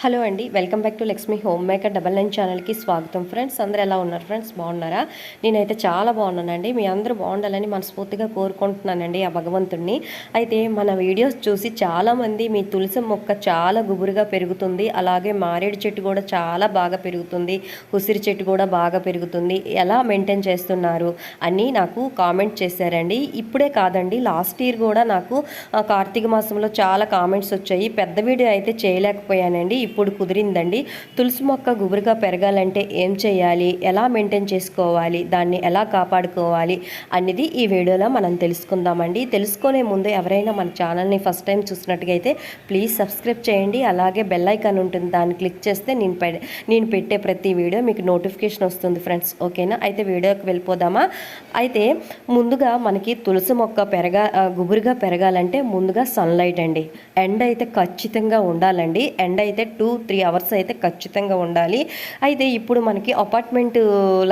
Hello అండి welcome back to Lakshmi home maker double nine ఛానల్కి స్వాగతం ఫ్రెండ్స్. అందరూ ఎలా ఉన్నారు ఫ్రెండ్స్? బాగున్నారా? నేనైతే చాలా బాగున్నానండి. మీ అందరూ బాగుండాలని మనస్ఫూర్తిగా కోరుకుంటున్నానండి ఆ భగవంతుడిని అయితే మన వీడియోస్ చూసి చాలామంది మీ తులసి మొక్క చాలా గుబురుగా పెరుగుతుంది. అలాగే మారేడు చెట్టు కూడా చాలా బాగా పెరుగుతుంది. ఉసిరి చెట్టు కూడా బాగా పెరుగుతుంది. ఎలా మెయింటైన్ చేస్తున్నారు అని నాకు కామెంట్ చేశారండి. ఇప్పుడే కాదండి లాస్ట్ ఇయర్ కూడా నాకు కార్తీక మాసంలో చాలా కామెంట్స్ వచ్చాయి. పెద్ద వీడియో అయితే చేయలేకపోయానండి. ఇప్పుడు కుదిరిందండి. తులసి మొక్క గుబురుగా పెరగాలంటే ఏం చేయాలి? ఎలా మెయింటైన్ చేసుకోవాలి? దాన్ని ఎలా కాపాడుకోవాలి? అనేది ఈ వీడియోలో మనం తెలుసుకుందామండి. తెలుసుకునే ముందు ఎవరైనా మన ఛానల్ని ఫస్ట్ టైం చూసినట్టుగైతే అయితే ప్లీజ్ సబ్స్క్రైబ్ చేయండి. అలాగే బెల్ ఐకాన్ ఉంటుంది. దాన్ని క్లిక్ చేస్తే నేను పె- నేను పెట్టే ప్రతి వీడియో మీకు నోటిఫికేషన్ వస్తుంది ఫ్రెండ్స్. ఓకేనా? అయితే వీడియోకి వెళ్ళిపోదామా? అయితే ముందుగా మనకి తులసి మొక్క పెరగా గుబురుగా పెరగాలంటే ముందుగా సన్లైట్ అండి. ఎండ అయితే ఖచ్చితంగా ఉండాలండి. ఎండ అయితే టూ త్రీ అవర్స్ అయితే ఖచ్చితంగా ఉండాలి. అయితే ఇప్పుడు మనకి అపార్ట్మెంట్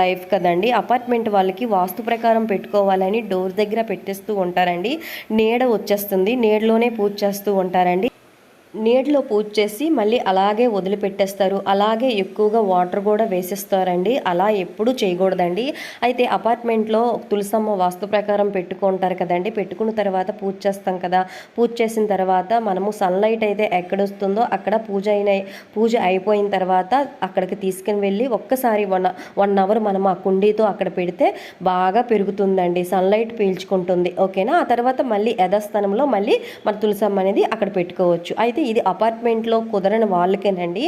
లైఫ్ uh, కదండి. అపార్ట్మెంట్ వాళ్ళకి వాస్తు ప్రకారం పెట్టుకోవాలని డోర్ దగ్గర పెట్టేస్తూ ఉంటారండి. నీడ వచ్చేస్తుంది. నీడలోనే పూజ చేస్తూ ఉంటారండి. నీటిలో పూజ చేసి మళ్ళీ అలాగే వదిలిపెట్టేస్తారు. అలాగే ఎక్కువగా వాటర్ కూడా వేసేస్తారండి. అలా ఎప్పుడు చేయకూడదండి. అయితే అపార్ట్మెంట్లో తులసమ్మ వాస్తు ప్రకారం పెట్టుకుంటారు కదండి. పెట్టుకున్న తర్వాత పూజ చేస్తాం కదా. పూజ చేసిన తర్వాత మనము సన్లైట్ అయితే ఎక్కడ వస్తుందో అక్కడ పూజ అయిన పూజ అయిపోయిన తర్వాత అక్కడికి తీసుకుని వెళ్ళి ఒక్కసారి వన్ వన్ అవర్ మనం ఆ కుండీతో అక్కడ పెడితే బాగా పెరుగుతుందండి. సన్లైట్ పీల్చుకుంటుంది. ఓకేనా? ఆ తర్వాత మళ్ళీ యథాస్థానంలో మళ్ళీ మన తులసమ్మ అనేది అక్కడ పెట్టుకోవచ్చు. అయితే ఇది అపార్ట్మెంట్లో కుదరని వాళ్ళకేనండి.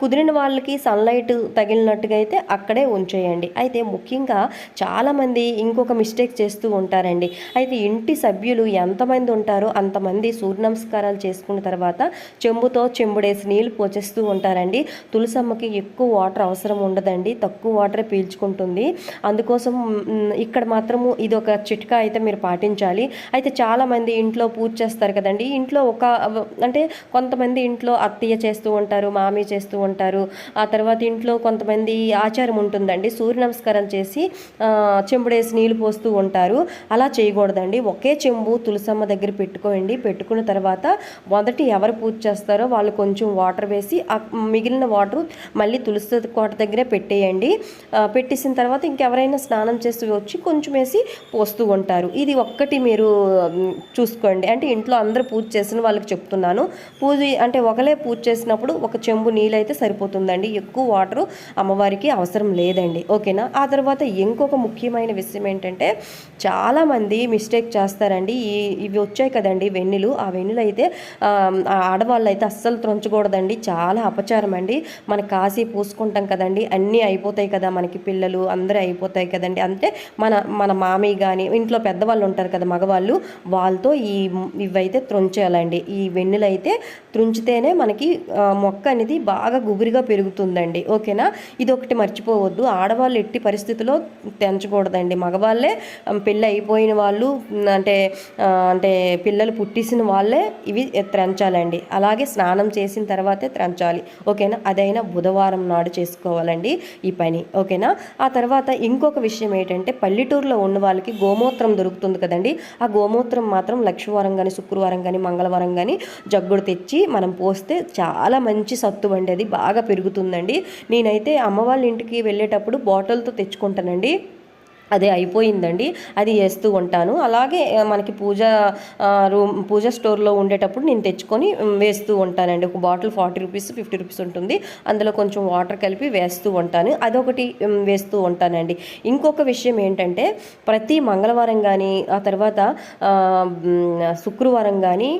కుదిరిన వాళ్ళకి సన్లైట్ తగిలినట్టుగా అయితే అక్కడే ఉంచేయండి. అయితే ముఖ్యంగా చాలామంది ఇంకొక మిస్టేక్ చేస్తూ ఉంటారండి. అయితే ఇంటి సభ్యులు ఎంతమంది ఉంటారో అంతమంది సూర్య నమస్కారాలు చేసుకున్న తర్వాత చెంబుతో చెంబుడేసి నీళ్ళు పోచేస్తూ ఉంటారండి. తులసమ్మకి ఎక్కువ వాటర్ అవసరం ఉండదండి. తక్కువ వాటరే పీల్చుకుంటుంది. అందుకోసం ఇక్కడ మాత్రము ఇది ఒక చిట్కా అయితే మీరు పాటించాలి. అయితే చాలామంది ఇంట్లో పూజ చేస్తారు కదండి. ఇంట్లో ఒక అంటే కొంతమంది ఇంట్లో అత్తయ్య చేస్తూ ఉంటారు మామయ్య చేస్తూ ఉంటారు. ఆ తర్వాత ఇంట్లో కొంతమంది ఆచారం ఉంటుందండి. సూర్య నమస్కారం చేసి చెంబుడేసి నీళ్ళు పోస్తూ ఉంటారు. అలా చేయకూడదండి. ఒకే చెంబు తులసమ్మ దగ్గర పెట్టుకోండి. పెట్టుకున్న తర్వాత మొదటి ఎవరు పూజ చేస్తారో వాళ్ళు కొంచెం వాటర్ వేసి ఆ మిగిలిన వాటర్ మళ్ళీ తులసి కోట దగ్గరే పెట్టేయండి. పెట్టేసిన తర్వాత ఇంకెవరైనా స్నానం చేస్తూ వచ్చి కొంచెం వేసి పోస్తూ ఉంటారు. ఇది ఒక్కటి మీరు చూసుకోండి. అంటే ఇంట్లో అందరూ పూజ చేసిన వాళ్ళకి చెప్తున్నాను. పూజ అంటే ఒకలే పూజ చేసినప్పుడు ఒక చెంబు నీళ్ళైతే సరిపోతుందండి. ఎక్కువ వాటర్ అమ్మవారికి అవసరం లేదండి. ఓకేనా? ఆ తర్వాత ఇంకొక ముఖ్యమైన విషయం ఏంటంటే చాలామంది మిస్టేక్ చేస్తారండి. ఈ ఇవి వచ్చాయి కదండి వెన్నులు. ఆ వెన్నులు అయితే ఆడవాళ్ళు అయితే అస్సలు త్రొంచకూడదండి. చాలా అపచారం అండి మన కాశీ పూసుకుంటాం కదండి. అన్నీ అయిపోతాయి కదా మనకి పిల్లలు అందరూ అయిపోతాయి కదండి. అంటే మన మన మామయ్య కానీ ఇంట్లో పెద్దవాళ్ళు ఉంటారు కదా మగవాళ్ళు వాళ్ళతో ఈ ఇవైతే త్రొంచేయాలండి. ఈ వెన్నులైతే అయితే త్రుంచితేనే మనకి మొక్క అనేది బాగా గుబురిగా పెరుగుతుందండి. ఓకేనా? ఇది ఒకటి మర్చిపోవద్దు. ఆడవాళ్ళు ఎట్టి పరిస్థితిలో తెంచకూడదండి మగవాళ్ళే పెళ్ళి అయిపోయిన వాళ్ళు అంటే అంటే పిల్లలు పుట్టేసిన వాళ్ళే ఇవి త్రెంచాలండి. అలాగే స్నానం చేసిన తర్వాతే త్రెంచాలి. ఓకేనా? అదైనా బుధవారం నాడు చేసుకోవాలండి ఈ పని. ఓకేనా? ఆ తర్వాత ఇంకొక విషయం ఏంటంటే పల్లెటూరులో ఉన్న వాళ్ళకి గోమూత్రం దొరుకుతుంది కదండి. ఆ గోమూత్రం మాత్రం లక్షవారం కానీ శుక్రవారం కానీ మంగళవారం కానీ జగ్గుడు తెచ్చి మనం పోస్తే చాలా మంచి సత్తు అండి. అది బాగా పెరుగుతుందండి. నేనైతే అమ్మ వాళ్ళ ఇంటికి వెళ్ళేటప్పుడు బాటిల్తో తెచ్చుకుంటానండి. అదే అయిపోయిందండి. అది వేస్తూ ఉంటాను. అలాగే మనకి పూజ రూమ్ పూజ స్టోర్లో ఉండేటప్పుడు నేను తెచ్చుకొని వేస్తూ ఉంటానండి. ఒక bottle forty rupees fifty rupees ఉంటుంది. అందులో కొంచెం వాటర్ కలిపి వేస్తూ ఉంటాను. అదొకటి వేస్తూ ఉంటానండి. ఇంకొక విషయం ఏంటంటే ప్రతి మంగళవారం కానీ ఆ తర్వాత శుక్రవారం కానీ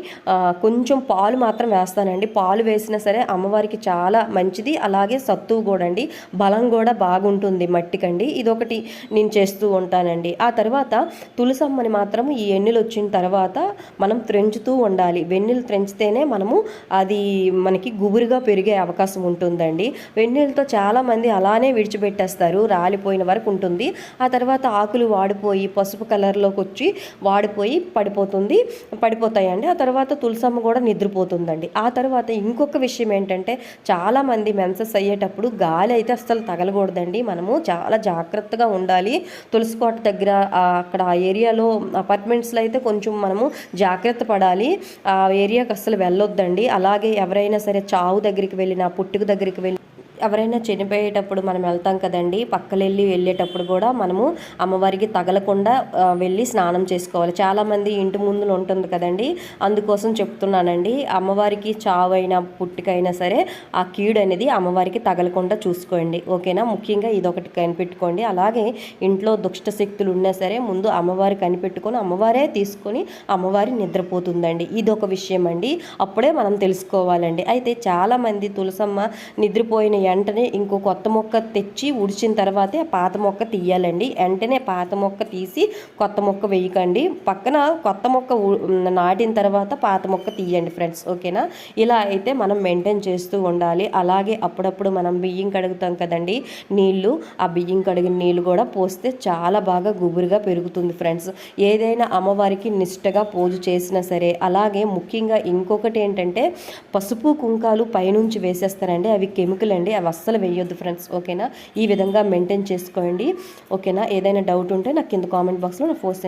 కొంచెం పాలు మాత్రం వేస్తానండి. పాలు వేసినా సరే అమ్మవారికి చాలా మంచిది. అలాగే సత్తువు కూడా అండి బలం కూడా బాగుంటుంది మట్టికండి. ఇదొకటి నేను చేస్తూ ఉంటానండి. ఆ తర్వాత తులసమ్మని మాత్రం ఈ ఎన్నులు వచ్చిన తర్వాత మనం త్రెంచుతూ ఉండాలి. వెన్నెలు త్రెంచితేనే మనము అది మనకి గుబురుగా పెరిగే అవకాశం ఉంటుందండి. వెన్నెలతో చాలామంది అలానే విడిచిపెట్టేస్తారు. రాలిపోయిన వరకు ఉంటుంది. ఆ తర్వాత ఆకులు వాడిపోయి పసుపు కలర్లోకి వచ్చి వాడిపోయి పడిపోతుంది పడిపోతాయండి. ఆ తర్వాత తులసమ్మ కూడా నిద్రపోతుందండి. ఆ తర్వాత ఇంకొక విషయం ఏంటంటే చాలామంది మెన్సెస్ అయ్యేటప్పుడు గాలి అయితే అస్సలు తగలకూడదండి. మనము చాలా జాగ్రత్తగా ఉండాలి. తులసికోట దగ్గర అక్కడ ఆ ఏరియాలో అపార్ట్మెంట్స్లో అయితే కొంచెం మనము జాగ్రత్త పడాలి. ఆ ఏరియాకి అస్సలు వెళ్ళొద్దండి. అలాగే ఎవరైనా సరే చావు దగ్గరికి వెళ్ళినా పుట్టుకు దగ్గరికి వెళ్ళి ఎవరైనా చనిపోయేటప్పుడు మనం వెళ్తాం కదండి పక్కలెళ్ళి వెళ్ళేటప్పుడు కూడా మనము అమ్మవారికి తగలకుండా వెళ్ళి స్నానం చేసుకోవాలి. చాలామంది ఇంటి ముందు ఉంటుంది కదండి అందుకోసం చెప్తున్నానండి. అమ్మవారికి చావైనా పుట్టుకైనా సరే ఆ కీడు అనేది అమ్మవారికి తగలకుండా చూసుకోండి. ఓకేనా? ముఖ్యంగా ఇదొకటి కనిపెట్టుకోండి. అలాగే ఇంట్లో దుష్ట శక్తులు ఉన్నా సరే ముందు అమ్మవారి కనిపెట్టుకొని అమ్మవారే తీసుకొని అమ్మవారి నిద్రపోతుందండి. ఇదొక విషయం అండి అప్పుడే మనం తెలుసుకోవాలండి. అయితే చాలామంది తులసమ్మ నిద్రపోయిన వెంటనే ఇంకో కొత్త మొక్క తెచ్చి ఉడిచిన తర్వాతే పాత మొక్క తీయాలండి. వెంటనే పాత మొక్క తీసి కొత్త మొక్క వేయకండి. పక్కన కొత్త మొక్క నాటిన తర్వాత పాత మొక్క తీయండి ఫ్రెండ్స్. ఓకేనా? ఇలా అయితే మనం మెయింటైన్ చేస్తూ ఉండాలి. అలాగే అప్పుడప్పుడు మనం బియ్యం కడుగుతాం కదండి. నీళ్ళు ఆ బియ్యం కడిగిన నీళ్ళు కూడా పోస్తే చాలా బాగా గుబురుగా పెరుగుతుంది ఫ్రెండ్స్. ఏదైనా అమ్మవారికి నిష్టగా పూజ చేసినా సరే అలాగే ముఖ్యంగా ఇంకొకటి ఏంటంటే పసుపు కుంకాలు పైనుంచి వేసేస్తారండి. అవి కెమికల్ అండి. అవి అస్సలు వేయొద్దు ఫ్రెండ్స్ ఓకేనా? ఈ విధంగా మెయింటైన్ చేసుకోండి ఓకేనా? ఏదైనా డౌట్ ఉంటే నాకు కింద కామెంట్ బాక్స్లో నా ఫోర్